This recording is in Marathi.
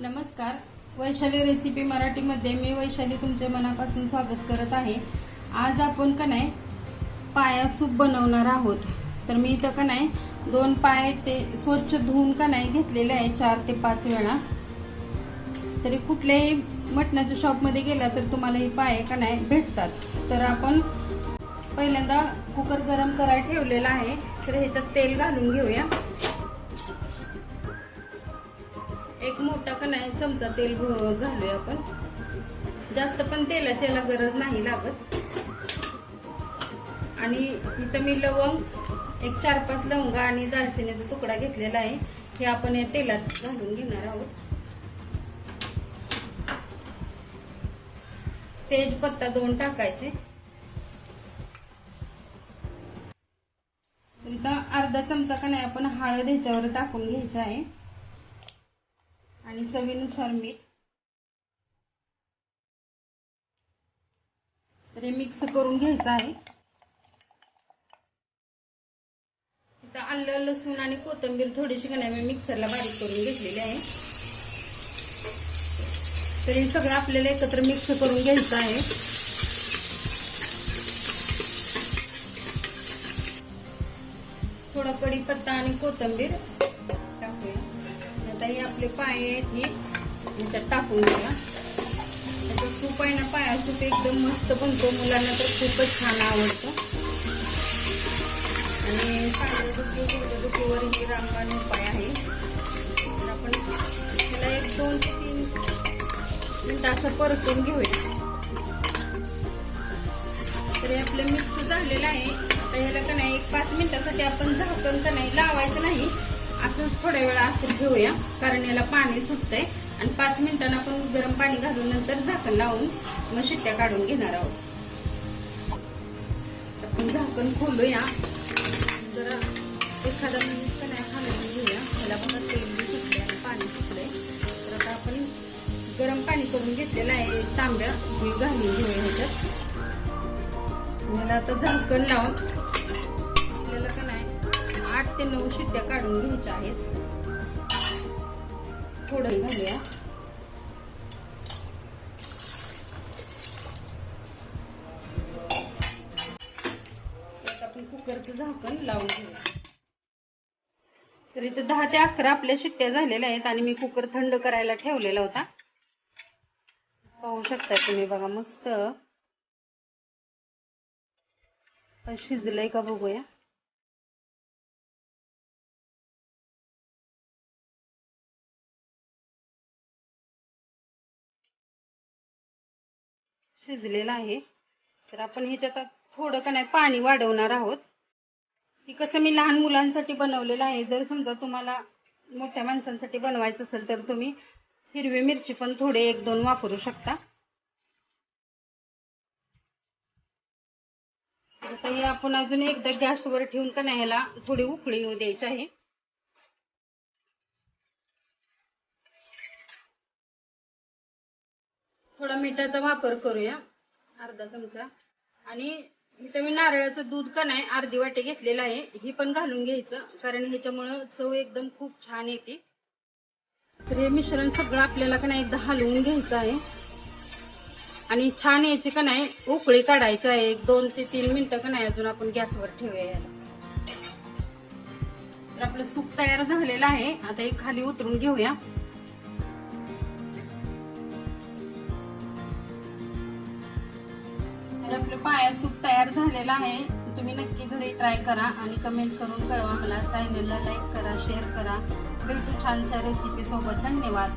नमस्कार. वैशाली रेसिपी मराठीमध्ये मी वैशाली तुमच्या मनापासून स्वागत करत आहे. आज आपण का नाही पाया सूप बनवणार आहोत. तर मी इथं का नाही दोन पाय ते स्वच्छ धुवून का नाही घेतलेले आहे चार ते पाच वेळा. तरी कुठल्याही मटणाच्या शॉपमध्ये गेला तर तुम्हाला हे पाय का नाही भेटतात. तर आपण पहिल्यांदा कुकर गरम करायला ठेवलेला आहे. तर ह्याच्यात तेल घालून घेऊया. एक मोठा का नाही चमचा तेल घालूया आपण. जास्त पण तेलाची याला गरज नाही लागत. आणि इथं मी लवंग एक चार पाच लवंगा आणि दालचिनीचा तुकडा घेतलेला आहे. हे आपण या तेलात घालून घेणार आहोत. तेजपत्ता दोन टाकायचे. अर्धा चमचा का नाही आपण हळद ह्याच्यावर टाकून घ्यायचा आहे. आणि चवीनुसार मीठ. तर हे मिक्स करून घ्यायचं आहे. इथं आलं लसूण आणि कोथिंबीर थोडीशी का नाही मी मिक्सरला बारीक करून घेतलेली आहे. तर हे सगळं आपल्याला एकत्र मिक्स करून घ्यायचं आहे. थोडा कढीपत्ता आणि कोथिंबीर. आता हे आपले पाय आहेत ही याच्यात टाकून घेऊया त्याच्यात सूप आहे ना पाया सूप एकदम मस्त बनतो. मुलांना तर खूपच छान आवडतं. आणि सांधेदुखी गुडघेदुखीवर ही रामबाण उपाय आहे. तर आपण त्याला एक दोन ते तीन मिनटं असं परतून घेऊया. तर हे आपलं मिक्स झालेलं आहे. आता ह्याला का नाही एक पाच मिनिटासाठी आपण झाकण का नाही लावायचं नाही. असंच थोड्या वेळा असं ठेवूया कारण याला पाणी सुटतंय. आणि पाच मिनिटांना आपण गरम पाणी घालून नंतर झाकण लावून मग शिट्ट्या काढून घेणार आहोत. आपण झाकण खोलूया. जरा एखादा मिनिट कण्या नाही घेऊया. त्याला बघा तेल बी सुटले आणि पाणी सुटलंय तर आता आपण गरम पाणी करून घेतलेलं आहे. तांब्या मी घालून घेऊया ह्याच्यात. मला आता झाकण लावून. आपल्याला का नाही? आठ ते नऊ शिट्ट्या काढून घ्यायच्या आहेत. थोडं घालूया. आपण कुकरचं झाकण लावून घेऊया. तर इथं दहा ते अकरा आपल्या शिट्ट्या झालेल्या आहेत आणि मी कुकर थंड करायला ठेवलेला होता. पाहू शकता तुम्ही बघा मस्त. शिजलंय का बघूया. शिजलेलं आहे. तर आपण ह्याच्यात थोडं का नाही पाणी वाढवणार आहोत. हे कसं मी लहान मुलांसाठी बनवलेलं आहे. जर समजा तुम्हाला मोठ्या माणसांसाठी बनवायचं असेल तर तुम्ही हिरवी मिरची पण थोडे एक दोन वापरू शकता. आता हे आपण अजून एकदा गॅसवर ठेवून का नाही ह्याला थोडी उकळी येऊ द्यायची आहे. थोडा मिठाचा वापर करूया अर्धा चमचा. आणि इथं मी नारळाचं दूध का नाही अर्धी वाटी घेतलेलं आहे हे पण घालून घ्यायचं कारण ह्याच्यामुळं चव एकदम खूप छान येते. तर हे मिश्रण सगळं आपल्याला का नाही एकदा हलवून घ्यायचं आहे. आणि छान याची का नाही उकळी काढायची आहे. एक दोन ते तीन मिनिटं का नाही अजून आपण गॅसवर ठेवूया याला. तर आपलं सूप तयार झालेलं आहे. आता एक खाली उतरून घेऊया. तर आपलं पाया सूप तयार झालेलं आहे. तुम्ही नक्की घरी ट्राय करा आणि कमेंट करून कळवा मला. चॅनलला लाईक करा शेअर करा. भेटू छानशा रेसिपीसोबत धन्यवाद.